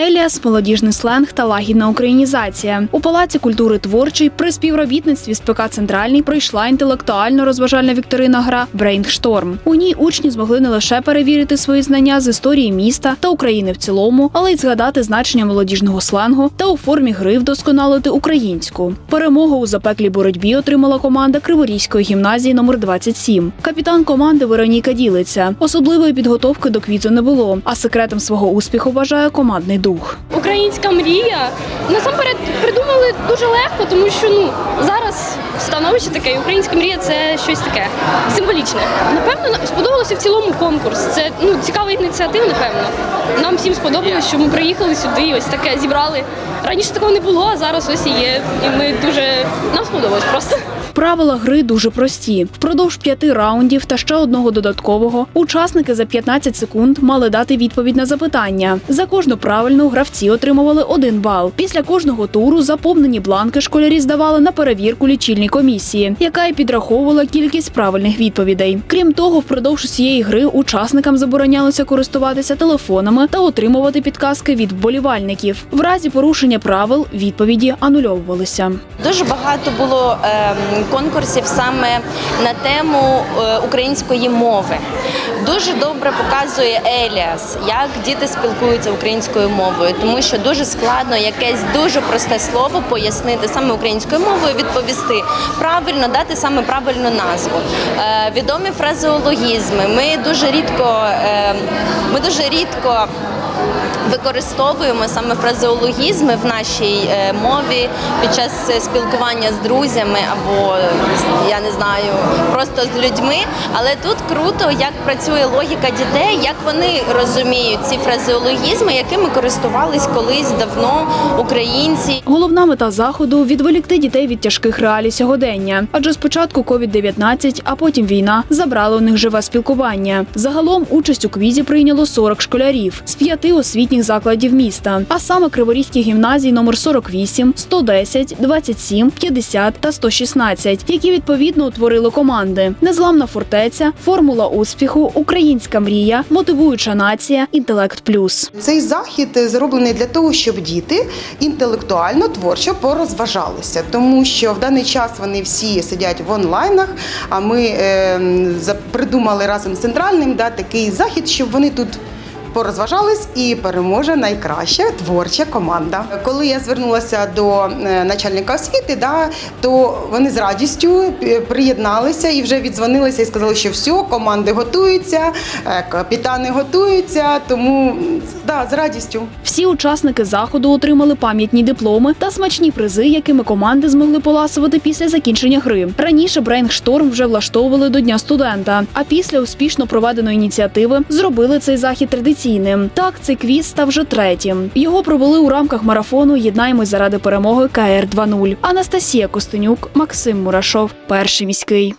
Еліас, молодіжний сленг та лагідна українізація. У палаці культури творчий при співробітництві з ПК Центральний пройшла інтелектуально-розважальна вікторина гра Брейншторм. У ній учні змогли не лише перевірити свої знання з історії міста та України в цілому, але й згадати значення молодіжного сленгу та у формі гри вдосконалити українську. Перемогу у запеклій боротьбі отримала команда Криворізької гімназії номер 27. Капітан команди Вероніка ділиться. Особливої підготовки до квізу не було, а секретом свого успіху вважає командний дух. Українська мрія. Насамперед придумали дуже легко, тому що ну зараз становище таке, і українська мрія це щось таке символічне. Напевно, сподобалося в цілому конкурс. Це ну цікава ініціатива, напевно. Нам всім сподобалось, що ми приїхали сюди, і ось таке зібрали. Раніше такого не було, а зараз ось і є. І ми дуже нам сподобалось просто. Правила гри дуже прості. Впродовж п'яти раундів та ще одного додаткового учасники за 15 секунд мали дати відповідь на запитання. За кожну правильну гравці отримували один бал. Після кожного туру заповнені бланки школярі здавали на перевірку лічильній комісії, яка й підраховувала кількість правильних відповідей. Крім того, впродовж усієї гри учасникам заборонялося користуватися телефонами та отримувати підказки від вболівальників. В разі порушення правил відповіді анульовувалися. Дуже багато було ем, конкурсів саме на тему е, української мови. Дуже добре показує Еліас, як діти спілкуються українською мовою, тому що дуже складно якесь дуже просте слово пояснити саме українською мовою, відповісти правильно, дати саме правильну назву. Е, відомі фразеологізми. Ми дуже рідко, е, ми дуже рідко використовуємо саме фразеологізми в нашій е, мові під час е, спілкування з друзями або я не знаю, просто з людьми. Але тут круто, як працює логіка дітей, як вони розуміють ці фразеологізми, якими користувались колись давно українці. Головна мета заходу відволікти дітей від тяжких реалій сьогодення. Адже спочатку COVID-19, а потім війна забрали у них живе спілкування. Загалом участь у квізі прийняло 40 школярів з п'яти освітніх закладів міста, а саме Криворізькі гімназії номер 48, 110, 27, 50 та 116, які відповідно утворили команди: Незламна фортеця, формула успіху, українська мрія, мотивуюча нація, інтелект плюс. Цей захід зроблений для того, щоб діти інтелектуально творчо порозважалися, тому що в даний час вони всі сидять в онлайнах. А ми е, придумали разом з центральним да, такий захід, щоб вони тут. Порозважались і переможе найкраща творча команда. Коли я звернулася до е, начальника освіти, да, то вони з радістю е, приєдналися і вже віддзвонилися і сказали, що все, команди готуються, е, капітани готуються. Тому да, з радістю. Всі учасники заходу отримали пам'ятні дипломи та смачні призи, якими команди змогли поласувати після закінчення гри. Раніше Брейншторм вже влаштовували до Дня студента, а після успішно проведеної ініціативи зробили цей захід традиційним. Так, цей квіз став вже третім. Його провели у рамках марафону Єднаємось заради перемоги КР 2.0. Анастасія Костенюк, Максим Мурашов, перший міський.